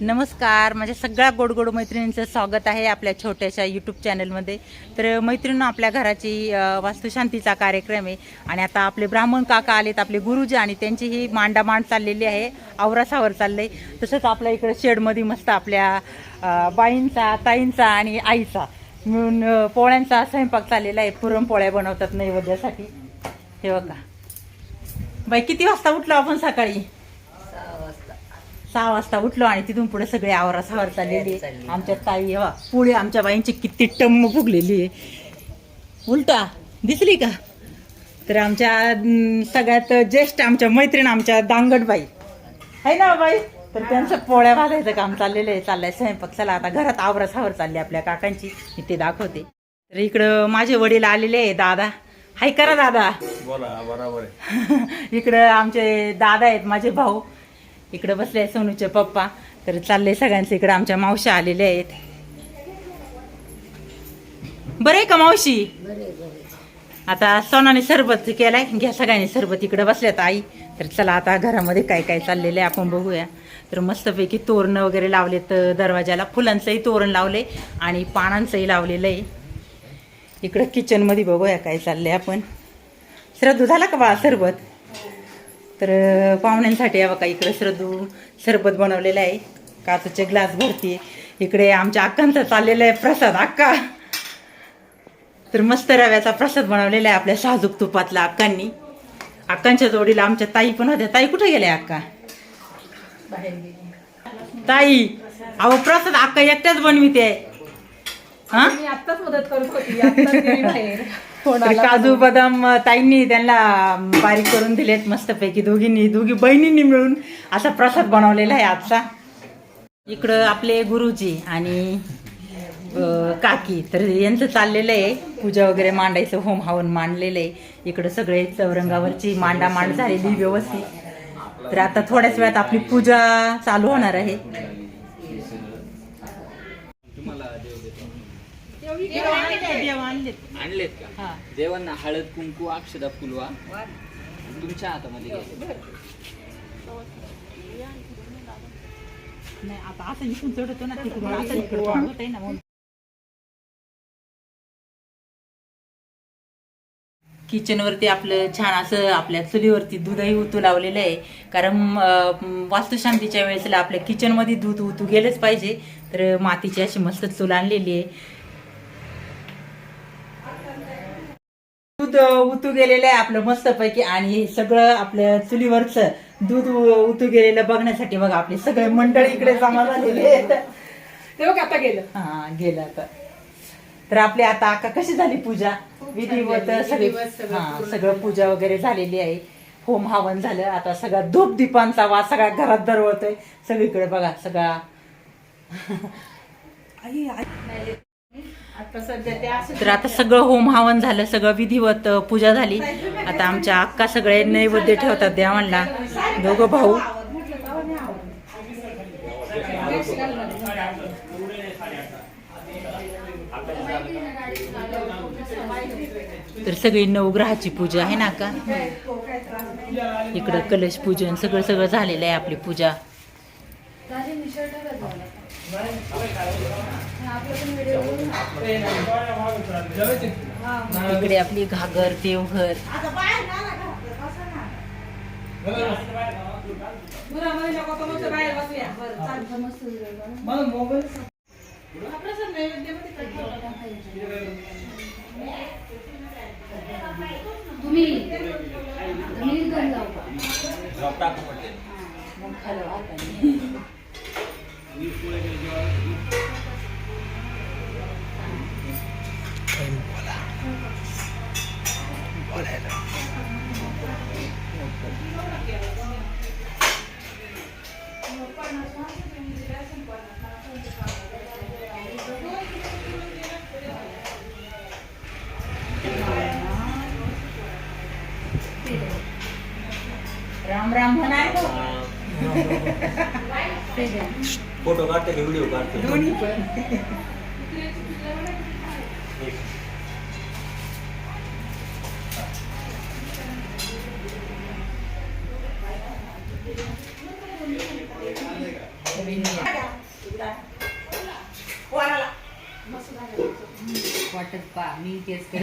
नमस्कार माझ्या सगळ्या गोड गोड मैत्रिणींचं स्वागत आहे आपल्या छोट्याशा यूट्यूब चॅनलमध्ये तर मैत्रिणी आपल्या घराची वास्तुशांतीचा कार्यक्रम आहे. आणि आता आपले ब्राह्मण काका आलेत आपले गुरुजी आणि त्यांची ही मांडामांड चाललेली आहे. आवरासावर चाललंय. तसंच आपल्या इकडं शेडमध्ये मस्त आपल्या बाईंचा ताईंचा आणि आईचा मिळून पोळ्यांचा स्वयंपाक चाललेला आहे. पुरणपोळ्या बनवतात नैवेद्यासाठी. हे बघा. बाई किती वाजता उठलो आपण सकाळी? सहा वाजता उठलो आणि तिथून पुढे सगळे आवरासावर चाललेली आहे. आमच्या ताई हवा पुढे आमच्या बाईंची किती टम्म फुगलेली आहे. उलटा दिसली का? तर आमच्या सगळ्यात ज्येष्ठ आमच्या मैत्रीण आमच्या दांगडबाई. आहे ना बाई? तर त्यांचं पोळ्या भाजायचं काम चाललेलं आहे. चाललंय स्वयंपाक. चला आता घरात आवरासावर चालली आपल्या काकांची. मी ते दाखवते. तर इकडं माझे वडील आलेले आहे दादा. हाय करा दादा. बोला बरोबर इकडं आमचे दादा आहेत माझे भाऊ. इकडं बसले आहे सोनूचे पप्पा. तर चालले सगळ्यांचे इकडं. आमच्या मावश्या आलेल्या आहेत. बरं आहे का मावशी? आता सोनाने सरबत केलाय. घ्या सगळ्यांनी सरबत. इकडे बसल्यात आई. तर चला आता घरामध्ये काय काय चाललेलं आहे आपण बघूया. तर मस्तपैकी तोरणं वगैरे लावलेत. दरवाजाला फुलांचंही तोरण लावले आणि पानांचंही लावलेलं आहे. इकडं किचनमध्ये बघूया काय चाललंय आपण. श्रद्धू झाला का बाळा सरबत? तर पाहुण्यांसाठी आहे बघा इकडे श्रद्धू सरबत बनवलेलं आहे. काचेचे ग्लास भरती. इकडे आमच्या अक्कांचा चाललेला आहे प्रसाद. अक्का! तर मस्त रव्याचा प्रसाद बनवलेला आहे आपल्या साजूक तुपातला अक्कांनी. अक्कांच्या जोडीला आमच्या ताई पण होत्या. ताई कुठे गेल्या अक्का? ताई अहो प्रसाद अक्का एकट्याच बनविते. हा? आत्ताच मदत करत होती. काजू बदाम ताईंनी त्यांना बारीक करून दिलेत मस्तपैकी दोघींनी दोघी बहिणींनी मिळून असा प्रसाद बनवलेला आहे आजचा. इकडं आपले गुरुजी आणि काकी तर यांचं चाललेलं आहे. पूजा वगैरे मांडायचं होम हवन मांडलेलं आहे. इकडं सगळे चौरंगावरची मांडा मांड झालेली व्यवस्थित. तर आता थोड्याच वेळात आपली पूजा चालू होणार आहे. आणलेत का. देवांना हळद कुंकू अक्षदा फुलवा तुमच्या हातामध्ये घ्यायचं. नाही आता असं इकडून चढतो ना तिकडून असं इकडं तोंड होतंय ना म्हणून. किचनवरती आपलं छान असं आपल्या चुलीवरती दूधही उतू लावलेलं आहे कारण वास्तुशांतीच्या वेळेसला आपल्या किचनमध्ये दूध उतू गेलंच पाहिजे तर मातीची अशी मस्त चूल आणलेली आहे दूध उतू गेलेलं आहे आपलं मस्तपैकी आणि हे सगळं आपल्या चुलीवरचं दूध उतू गेलेलं बघण्यासाठी बघा आपले सगळे मंडळ इकडे जमा झालेले आहेत. ते बघ आता गेलं. हा गेलं आता. तर आपली आता आका कशी झाली पूजा? विधिवत सगळी हा सगळं पूजा वगैरे झालेली आहे. होम हवन झालं. आता सगळा धूप दीपांचा वास सगळ्या घरात दरवळतोय. सगळीकडे बघा सगळा. तर आता सगळं होम हवन झालं सगळं विधिवत पूजा झाली. आता आमच्या अक्का सगळे नैवेद्य ठेवतात देवांना दोघं भाऊ. तर सगळी नवग्रहाची पूजा आहे ना का इकडं कलश पूजन सगळं सगळं झालेलं आहे आपली पूजा. इकडे आपली घागर देवघर. तुम्ही तुम्ही राम राम बनाए हो फ़ोटो काटते के वीडियो काटते? दूनी पर वाटर पा मी तेच